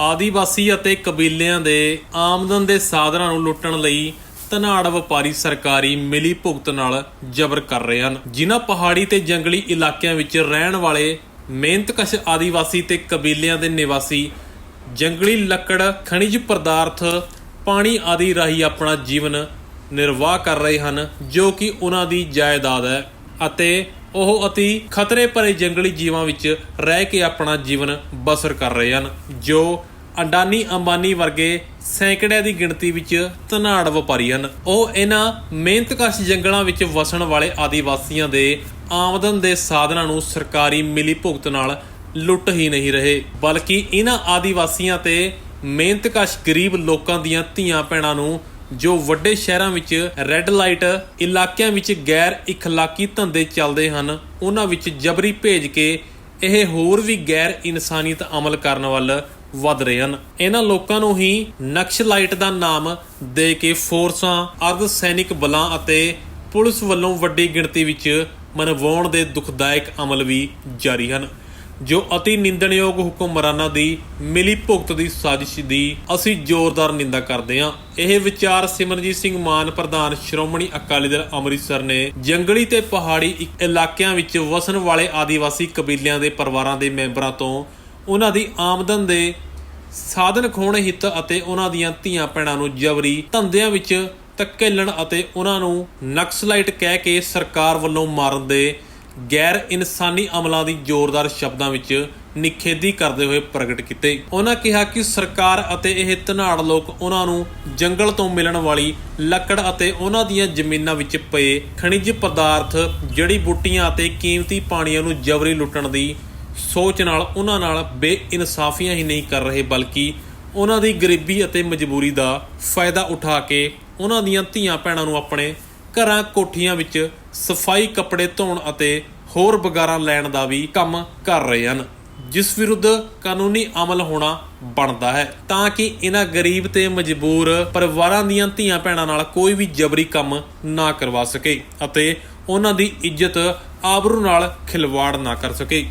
ਆਦੀਵਾਸੀ ਅਤੇ ਕਬੀਲਿਆਂ ਦੇ ਆਮਦਨ ਦੇ ਸਾਧਨਾਂ ਨੂੰ ਲੁੱਟਣ ਲਈ ਧਨਾੜ ਵਪਾਰੀ ਸਰਕਾਰੀ ਮਿਲੀ ਭੁਗਤ ਨਾਲ ਜ਼ਬਰ ਕਰ ਰਹੇ ਹਨ। ਜਿਨ੍ਹਾਂ ਪਹਾੜੀ ਤੇ ਜੰਗਲੀ ਇਲਾਕਿਆਂ ਵਿੱਚ ਰਹਿਣ ਵਾਲੇ ਮਿਹਨਤਕਸ਼ ਆਦੀਵਾਸੀ ਤੇ ਕਬੀਲਿਆਂ ਦੇ ਨਿਵਾਸੀ ਜੰਗਲੀ ਲੱਕੜ ਖਣਿਜ ਪਦਾਰਥ ਪਾਣੀ ਆਦਿ ਰਾਹੀਂ ਆਪਣਾ ਜੀਵਨ ਨਿਰਵਾਹ ਕਰ ਰਹੇ ਹਨ, ਜੋ ਕਿ ਉਹਨਾਂ ਦੀ ਜਾਇਦਾਦ ਹੈ ਅਤੇ ਉਹ ਅਤੀ ਖਤਰੇ ਭਰੇ ਜੰਗਲੀ ਜੀਵਾਂ ਵਿੱਚ ਰਹਿ ਕੇ ਆਪਣਾ ਜੀਵਨ ਬਸਰ ਕਰ ਰਹੇ ਹਨ, ਜੋ ਅੰਡਾਨੀ ਅੰਬਾਨੀ ਵਰਗੇ ਸੈਂਕੜਿਆਂ ਦੀ ਗਿਣਤੀ ਵਿੱਚ ਧਨਾੜ ਵਪਾਰੀ ਹਨ। ਉਹ ਇਹਨਾਂ ਮਿਹਨਤਕਸ਼ ਜੰਗਲਾਂ ਵਿੱਚ ਵਸਣ ਵਾਲੇ ਆਦੀਵਾਸੀਆਂ ਦੇ ਆਮਦਨ ਦੇ ਸਾਧਨਾਂ ਨੂੰ ਸਰਕਾਰੀ ਮਿਲੀ ਭੁਗਤ ਨਾਲ ਲੁੱਟ ਹੀ ਨਹੀਂ ਰਹੇ, ਬਲਕਿ ਇਹਨਾਂ ਆਦੀਵਾਸੀਆਂ ਤੇ ਮਿਹਨਤਕਸ਼ ਗਰੀਬ ਲੋਕਾਂ ਦੀਆਂ ਧੀਆਂ ਭੈਣਾਂ ਨੂੰ ਜੋ ਵੱਡੇ ਸ਼ਹਿਰਾਂ ਵਿੱਚ ਰੈੱਡ ਲਾਈਟ ਇਲਾਕਿਆਂ ਵਿੱਚ ਗੈਰ ਇਖਲਾਕੀ ਧੰਦੇ ਚੱਲਦੇ ਹਨ, ਉਹਨਾਂ ਵਿੱਚ ਜਬਰੀ ਭੇਜ ਕੇ ਇਹ ਹੋਰ ਵੀ ਗੈਰ ਇਨਸਾਨੀਅਤ ਅਮਲ ਕਰਨ ਵੱਲ ਵੱਧ ਰਹੇ ਹਨ। ਇਹਨਾਂ ਲੋਕਾਂ ਨੂੰ ਹੀ ਨਕਸਲਾਈਟ ਦਾ ਨਾਮ ਦੇ ਕੇ ਫੋਰਸਾਂ, ਅਰਧ ਸੈਨਿਕ ਬਲਾਂ ਅਤੇ ਪੁਲਿਸ ਵੱਲੋਂ ਵੱਡੀ ਗਿਣਤੀ ਵਿੱਚ ਮਨਵਾਉਣ ਦੇ ਦੁਖਦਾਇਕ ਅਮਲ ਵੀ ਜਾਰੀ ਹਨ। ਜੋ ਅਤੀ ਨਿੰਦਣਯੋਗ ਹੁਕਮਰਾਨਾਂ ਦੀ ਮਿਲੀ ਭੁਗਤ ਦੀ ਸਾਜ਼ਿਸ਼ ਦੀ ਅਸੀਂ ਜ਼ੋਰਦਾਰ ਨਿੰਦਾ ਕਰਦੇ ਹਾਂ। ਇਹ ਵਿਚਾਰ ਸਿਮਰਜੀਤ ਸਿੰਘ ਮਾਨ, ਪ੍ਰਧਾਨ ਸ਼੍ਰੋਮਣੀ ਅਕਾਲੀ ਦਲ ਅੰਮ੍ਰਿਤਸਰ ਨੇ ਜੰਗਲੀ ਤੇ ਪਹਾੜੀ ਇਲਾਕਿਆਂ ਵਿੱਚ ਵਸਣ ਵਾਲੇ ਆਦੀਵਾਸੀ ਕਬੀਲਿਆਂ ਦੇ ਪਰਿਵਾਰਾਂ ਦੇ ਮੈਂਬਰਾਂ ਤੋਂ ਉਹਨਾਂ ਦੀ ਆਮਦਨ ਦੇ ਸਾਧਨ ਖੋਣ ਹਿੱਤ ਅਤੇ ਉਹਨਾਂ ਦੀਆਂ ਧੀਆਂ ਭੈਣਾਂ ਨੂੰ ਜਬਰੀ ਧੰਦਿਆਂ ਵਿੱਚ ਧੱਕੇਲਣ ਅਤੇ ਉਹਨਾਂ ਨੂੰ ਨਕਸਲਾਈਟ ਕਹਿ ਕੇ ਸਰਕਾਰ ਵੱਲੋਂ ਮਾਰਨ ਦੇ ਗੈਰ ਇਨਸਾਨੀ ਅਮਲਾਂ ਦੀ ਜ਼ੋਰਦਾਰ ਸ਼ਬਦਾਂ ਵਿੱਚ ਨਿਖੇਧੀ ਕਰਦੇ ਹੋਏ ਪ੍ਰਗਟ ਕੀਤੇ। ਉਹਨਾਂ ਕਿਹਾ ਕਿ ਸਰਕਾਰ ਅਤੇ ਇਹ ਧਨਾੜ ਲੋਕ ਉਹਨਾਂ ਨੂੰ ਜੰਗਲ ਤੋਂ ਮਿਲਣ ਵਾਲੀ ਲੱਕੜ ਅਤੇ ਉਹਨਾਂ ਦੀਆਂ ਜ਼ਮੀਨਾਂ ਵਿੱਚ ਪਏ ਖਣਿਜ ਪਦਾਰਥ, ਜੜੀ ਬੂਟੀਆਂ ਅਤੇ ਕੀਮਤੀ ਪਾਣੀਆਂ ਨੂੰ ਜਬਰੀ ਲੁੱਟਣ ਦੀ ਸੋਚ ਨਾਲ, ਉਹਨਾਂ ਨਾਲ ਬੇਇਨਸਾਫੀਆਂ ਹੀ ਨਹੀਂ ਕਰ ਰਹੇ, ਬਲਕਿ ਉਹਨਾਂ ਦੀ ਗਰੀਬੀ ਅਤੇ ਮਜਬੂਰੀ ਦਾ ਫਾਇਦਾ ਉਠਾ ਕੇ ਉਹਨਾਂ ਦੀਆਂ ਧੀਆਂ ਭੈਣਾਂ ਨੂੰ ਆਪਣੇ ਘਰਾਂ ਕੋਠੀਆਂ ਵਿੱਚ ਸਫ਼ਾਈ ਕੱਪੜੇ ਧੋਣ ਅਤੇ ਹੋਰ ਬਗਾਰਾਂ ਲੈਣ ਦਾ ਵੀ ਕੰਮ ਕਰ ਰਹੇ ਹਨ। ਜਿਸ ਵਿਰੁੱਧ ਕਾਨੂੰਨੀ ਅਮਲ ਹੋਣਾ ਬਣਦਾ ਹੈ, ਤਾਂ ਕਿ ਇਹਨਾਂ ਗਰੀਬ ਤੇ ਮਜਬੂਰ ਪਰਿਵਾਰਾਂ ਦੀਆਂ ਧੀਆਂ ਭੈਣਾਂ ਨਾਲ ਕੋਈ ਵੀ ਜਬਰੀ ਕੰਮ ਨਾ ਕਰਵਾ ਸਕੇ ਅਤੇ ਉਹਨਾਂ ਦੀ ਇੱਜ਼ਤ ਆਬਰੂ ਨਾਲ ਖਿਲਵਾੜ ਨਾ ਕਰ ਸਕੇ।